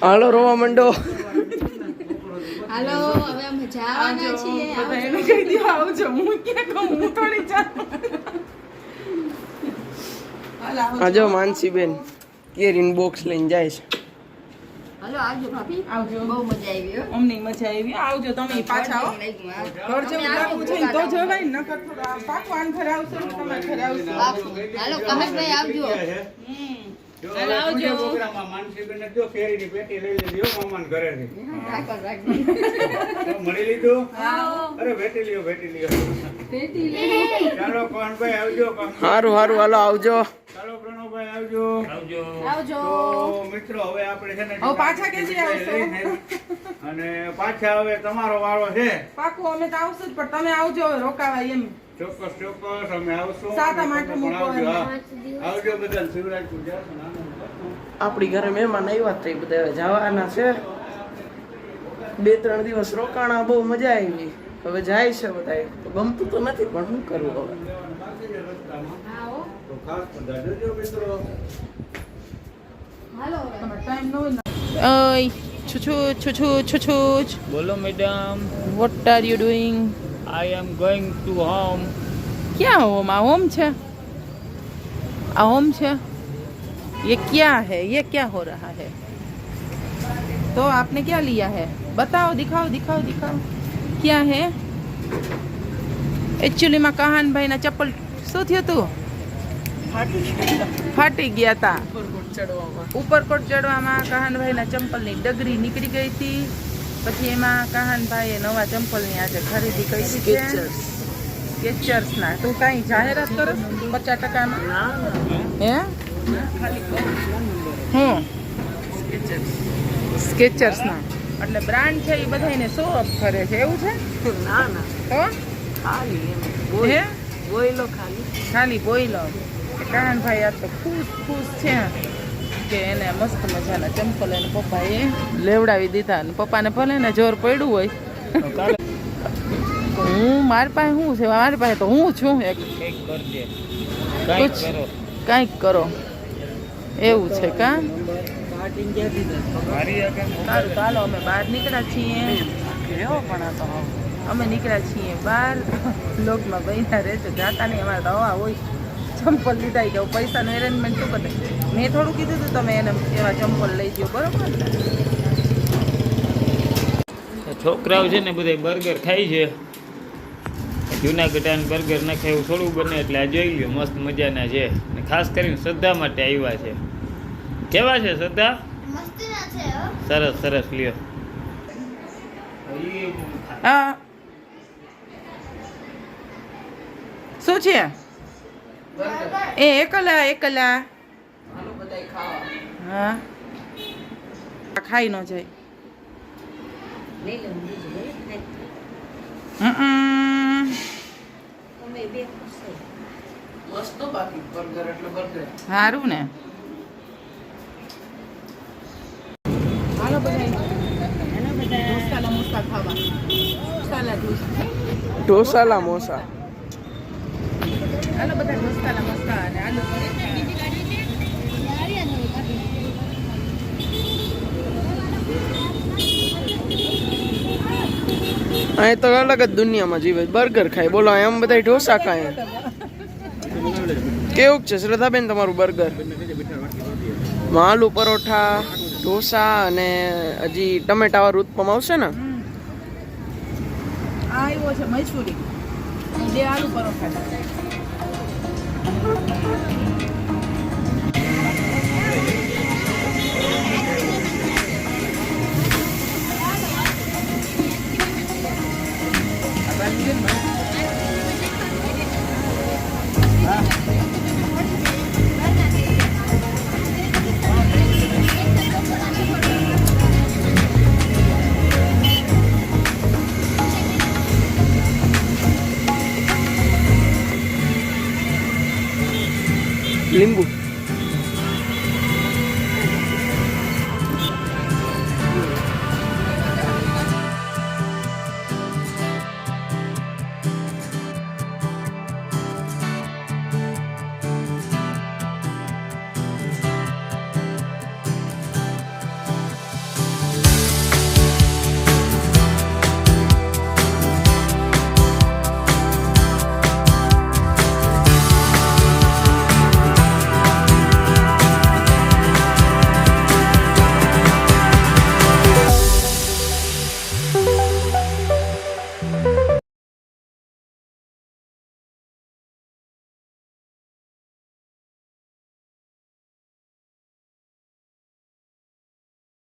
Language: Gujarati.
હાલો રોવા મંડો. હાલો હવે અમે જવાના છીએ બધા એને કહી દો આવજો. હું ક્યાં કહું? હું થોડી જાઉં. હાલ આવજો. આ માનસીબેન. કેરીન બોક્સ લઈને જાય છે. હાલો આવજો ભાભી. આવજો. બહુ મજા આવી અમને મજા આવી. આવજો તમે પાછા આવો. ઘર જેવું લાગવું છે તો જવાય ને નકર પાકવાન ઘરે આવશો ને તમે ઘરે હાલો કમલેશભાઈ આવજો. હમ. હાલ આવજો. પ્રોગ્રામમાં માનસીબેનને જો કેરીની પેટી લઈ લીધી હો મામાના ઘરેથી. રાખો રાખજો. તો મળી લીધું? અરે ભેટી લ્યો ભેટી લ્યો. ચાલો કોણભાઈ આવજો સારું સારું હાલો આવજો. ચાલો પ્રણવભાઈ આવજો. આવજો. તો મિત્રો હવે આપણે છે ને પાછા કે અને પાછા હવે તમારો વાળો છે. પાકું અમે તો આવશું જ પણ તમે આવજો રોકાવાય એમ. ચોક્કસ ચોક્કસ અમે આવશું. સાતમ આઠમ આપણી ઘરે મહેમાન આવ્યા હતા બધા જવાના છે. બે ત્રણ દિવસ રોકાણા બહુ મજા આવી. હવે જાય છે બધા ગમતું તો નથી પણ શું કરવું હવે? બોલો madam. What are you doing I am going to home ક્યાં હોમ આ હોમ છે? आ होम છે ये क्या है ये क्या हो रहा है तो आपने क्या लिया है बताओ दिखाओ दिखाओ दिखाओ क्या है एक्चुअली માં કહાનભાઈ ના ચપ્પલ શું થયું હતું ફાટી ગયા હતા ઉપરકોટ ચડવામાં કહાનભાઈના ચંપલની ડગરી નીકળી ગઈ હતી પછી એમાં કહાનભાઈએ નવા ચંપલની આજે ખરીદી કરી છે સ્કેચર્સના તું કાંઈ જાહેરાત કરો પચાસ ટકામાં? હે? હું? સ્કેચર્સના એટલે બ્રાન્ડ છે એ બધાને શો અપ કરે છે. એવું છે? ના ના. તો ખાલી બોયલો ખાલી. ખાલી બોઈલો કાનભાઈ આ તો ખુશ ખુશ છે. કે એને મસ્ત મજાના ચંપલ એને પપ્પાએ લેવડાવી દીધા અને પપ્પાને ભલે ને જોર પડ્યું હોય. હું મારી પાસે શું છે? મારી પાસે તો હું છું. એક કંઈક કરજે કુછ કંઈક કરો. કાંઈક કરો. એવું છે કા? મારી સારું ચાલો અમે બહાર નીકળ્યા છીએ. અમે નીકળ્યા છીએ બહાર. લોકમાં બહીના રહે છે જાતા નહીં અમારે દવા હોય. ચંપલ લીધા કે પૈસાનું એરેન્જમેન્ટ શું કરે? મેં થોડું કીધું હતું તમે એને એવા ચંપલ લઈ દો બરોબર? છોકરાઓ છે ને બધા બર્ગર ખાય છે. જુનાગઢ બર્ગર નાખે એવું થોડું બને એટલે આ જોઈ લ્યો મસ્ત મજાના છે. ને ખાસ કરીને શ્રદ્ધા માટે આવ્યા છે. કેવા છે શ્રદ્ધા? સરસ સરસ લ્યો. હા શું છે? એ એકલા એકલા. હા. આ ખાઈ ન જાય. હમ. મસ્ત બાકી બર્ગર એટલે બર્ગર સારું ને. હાલો ઢોસાલા મોસા ઢોસા. ઢોસાલા મોસા. હાલો બધા ઢોસાલા મસ્તા અને આલુ અહીં તો અલગ જ દુનિયામાં જીવે બર્ગર ખાય. બોલો એમ બધા ઢોસા ખાય કેવું છે? શ્રદ્ધાબેન, તમારું બર્ગર? આલુ પરોઠા, ઢોસા અને હજી ટમેટા વાળું ઉત્પમ આવશે ને? આવ્યો છે મૈસુરી. આલુ પરોઠા. limbu.